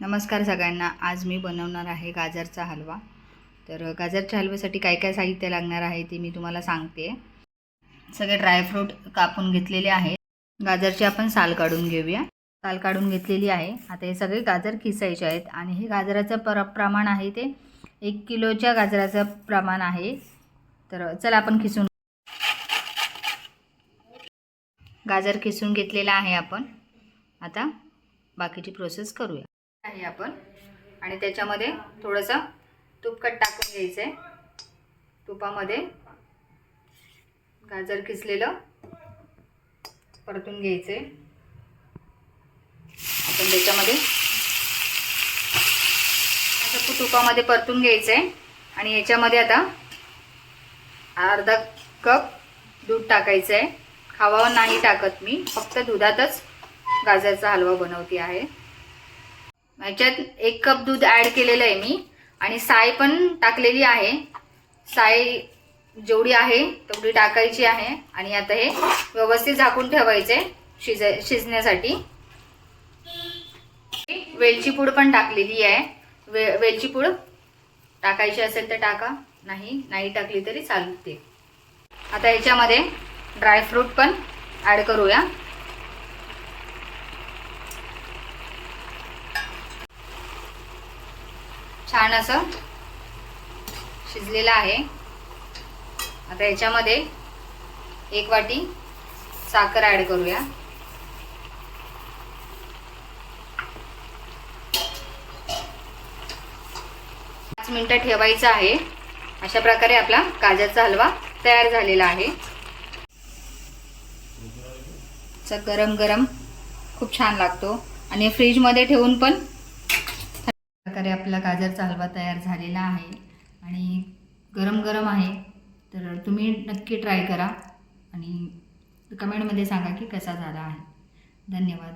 नमस्कार सगळ्यांना. आज मी बनवणार आहे गाजरचा हलवा. तर गाजरच्या हलव्यासाठी काय काय साहित्य लागणार आहे ते मी तुम्हाला सांगते. सगळे ड्रायफ्रूट कापून घेतलेले आहेत. गाजरची आपण साल काढून घेऊया. साल काढून घेतलेली आहे. आता हे सगळे गाजर किसायचे आहेत आणि हे गाजराचं प्र प्रमाण आहे ते एक किलोच्या गाजराचं प्रमाण आहे. तर चला आपण खिसून गाजर खिसून घेतलेला आहे आपण. आता बाकीची प्रोसेस करूया. आहे आपण. आणि त्याच्यामध्ये थोडंसं तुपकट टाकून घ्यायचं आहे तुपामध्ये गाजर किसलेलं परतून घ्यायचं आहे आपण त्याच्यामध्ये असं तुपामध्ये परतून घ्यायचं आहे आणि याच्यामध्ये आता अर्धा कप दूध टाकायचं आहे खावावं नाही टाकत मी. फक्त दुधातच गाजरचा हलवा बनवते आहे. याच्यात एक कप दूध ॲड केलेलं आहे मी. आणि साय पण टाकलेली आहे. साय जेवढी आहे तेवढी टाकायची आहे. आणि आता हे व्यवस्थित झाकून ठेवायचे आहे शिजाय शिजण्यासाठी. वेलची पूड पण टाकलेली आहे. वे वेलची पूड टाकायची असेल तर टाका. नाही नाही टाकली तरी चालते. आता याच्यामध्ये ड्रायफ्रूट पण ॲड करूया. छान असं शिजलेलं आहे. आता याच्यामध्ये एक वाटी साखर ॲड करूया. पाच मिनटं ठेवायचं आहे. अशा प्रकारे आपला गाजरचा हलवा तयार झालेला आहे. गरम गरम खूप छान लागतो. आणि फ्रीजमध्ये ठेवून पण प्रकारे आपला गाजरचा हलवा तयार झालेला आहे आणि गरम गरम आहे. तर तुम्ही नक्की ट्राय करा आणि कमेंटमध्ये सांगा की कसा झाला आहे. धन्यवाद.